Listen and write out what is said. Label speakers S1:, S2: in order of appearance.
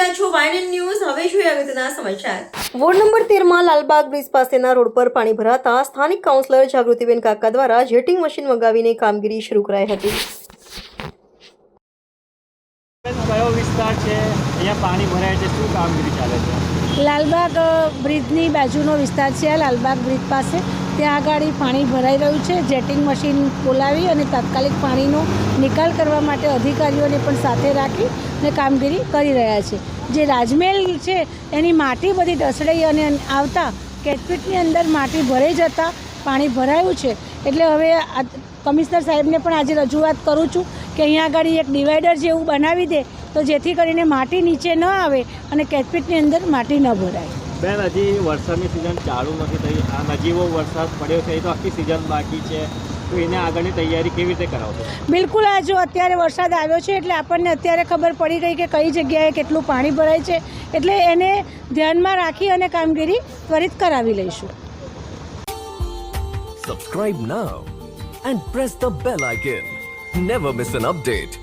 S1: રહ્યા છો વાયનન ન્યૂઝ. હવે જોઈએ અગત્યના સમાચાર. વોર્ડ નંબર તેરમાં લાલબાગ બ્રિજ પાસેના રોડ પર પાણી ભરાતા સ્થાનિક કાઉન્સિલર જાગૃતિબેન કાકા દ્વારા જેટિંગ મશીન મંગાવીને કામગીરી શરૂ કરાઈ હતી.
S2: કયો વિસ્તાર છે? અહીંયા પાણી ભરાય છે. શું કામગીરી ચાલે છે?
S3: લાલબાગ બ્રિજની બાજુનો વિસ્તાર છે લાલબાગ બ્રિજ પાસે. ત્યાં આગળ પાણી ભરાઈ રહ્યું છે. જેટિંગ મશીન બોલાવી અને તાત્કાલિક પાણીનો નિકાલ કરવા માટે અધિકારીઓને પણ સાથે રાખી અને કામગીરી કરી રહ્યા છે. જે રાજમહેલ છે, એની માટી બધી ઢસડાઈ અને આવતા કેટપીટની અંદર માટી ભરાઈ જતાં પાણી ભરાયું છે. એટલે હવે કમિશનર સાહેબને પણ આજે રજૂઆત કરું છું કે અહીંયા આગળ એક ડિવાઈડર જેવું બનાવી દે, તો જેથી કરીને માટી નીચે ન આવે અને કેટપીટની અંદર માટી ન ભરાય.
S2: બેન, હજી વરસાદની સિઝન ચાલુ નથી થઈ. આ નજીવો વરસાદ પડ્યો છે, એ તો આખી સિઝન બાકી છે. તો એને આગળની તૈયારી કેવી રીતે કરાવશો?
S3: બિલકુલ આ જો અત્યારે વરસાદ આવ્યો છે એટલે આપણને અત્યારે ખબર પડી ગઈ કે કઈ જગ્યાએ કેટલું પાણી ભરાય છે. એટલે એને ધ્યાનમાં રાખી અને કામગીરી ત્વરિત કરાવી લઈશું.
S4: Subscribe now and press the bell icon never miss an update.